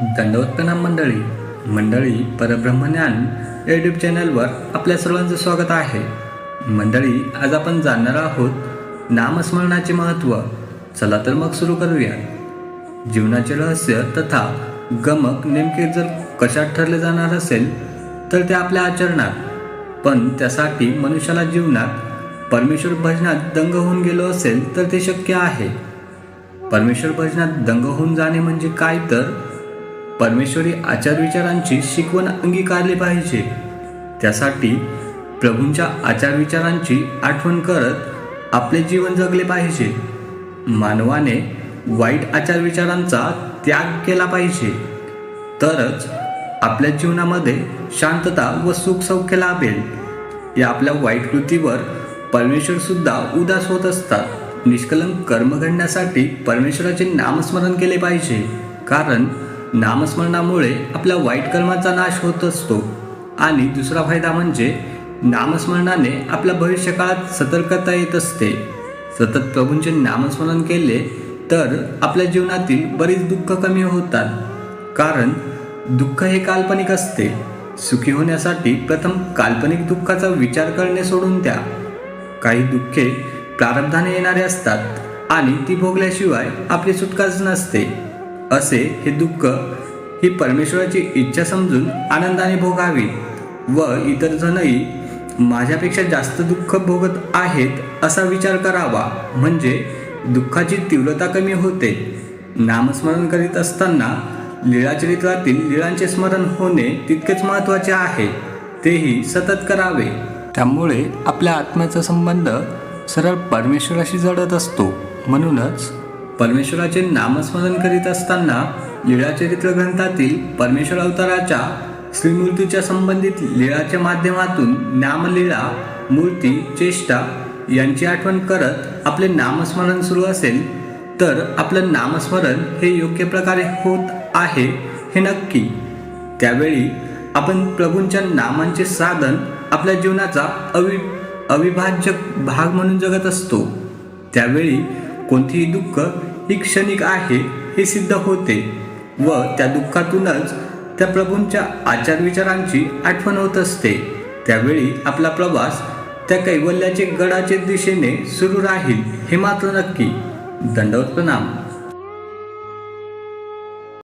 दंडवत प्रणाम मंडळी मंडळी परब्रह्मज्ञान यूट्यूब चॅनलवर आपल्या सर्वांचं स्वागत आहे. मंडळी आज आपण जाणणार आहोत नामस्मरणाचे महत्त्व. चला तर मग सुरू करूया. जीवनाचे रहस्य तथा गमक नेमके जर कशात ठरले जाणार असेल तर ते आपल्या आचरणात. पण त्यासाठी मनुष्याला जीवनात परमेश्वर भजनात दंग होऊन गेलो असेल तर ते शक्य आहे. परमेश्वर भजनात दंग होऊन जाणे म्हणजे काय तर परमेश्वरी आचार विचारांची शिकवण अंगीकारली पाहिजे. त्यासाठी प्रभूंच्या आचार विचारांची आठवण करत आपले जीवन जगले पाहिजे. मानवाने वाईट आचार विचारांचा त्याग केला पाहिजे. तरच आपल्या जीवनामध्ये शांतता व सुख सौख्य लाभेल. या आपल्या वाईट कृतीवर परमेश्वर सुद्धा उदास होत असतात. निष्कलंक कर्म घडण्यासाठी परमेश्वराचे नामस्मरण केले पाहिजे. कारण नामस्मरणामुळे आपल्या वाईट कर्माचा नाश होत असतो. आणि दुसरा फायदा म्हणजे नामस्मरणाने आपल्या भविष्यकाळात सतर्कता येत असते. सतत प्रभूंचे नामस्मरण केले तर आपल्या जीवनातील बरीच दुःख कमी होतात. कारण दुःख हे काल्पनिक असते. सुखी होण्यासाठी प्रथम काल्पनिक दुःखाचा विचार करणे सोडून द्या. काही दुःखे प्रारब्धाने येणारे असतात आणि ती भोगल्याशिवाय आपली सुटकाच नसते. असे हे दुःख ही परमेश्वराची इच्छा समजून आनंदाने भोगावी व इतर जणही माझ्यापेक्षा जास्त दुःख भोगत आहेत असा विचार करावा. म्हणजे दुःखाची तीव्रता कमी होते. नामस्मरण करीत असताना लीळाचरित्रातील लीळांचे स्मरण होणे तितकेच महत्त्वाचे आहे. तेही सतत करावे. त्यामुळे आपल्या आत्म्याचा संबंध सरळ परमेश्वराशी जडत असतो. म्हणूनच परमेश्वराचे नामस्मरण करीत असताना लीळाचरित्र ग्रंथातील परमेश्वर अवताराच्या श्रीमूर्तीच्या संबंधित लीळाच्या माध्यमातून नामलीळा मूर्ती चेष्टा यांची आठवण करत आपले नामस्मरण सुरू असेल तर आपलं नामस्मरण हे योग्य प्रकारे होत आहे हे नक्की. त्यावेळी आपण प्रभूंच्या नामांचे साधन आपल्या जीवनाचा अवि अविभाज्य भाग म्हणून जगत असतो. त्यावेळी कोणतेही दुःख ही क्षणिक आहे हे सिद्ध होते व त्या दुःखातूनच त्या प्रभूंच्या आचार विचारांची आठवण होत असते. त्यावेळी आपला प्रवास त्या कैवल्याचे गडाचे दिशेने सुरू राहील हे मात्र नक्की. दंडवत प्रणाम.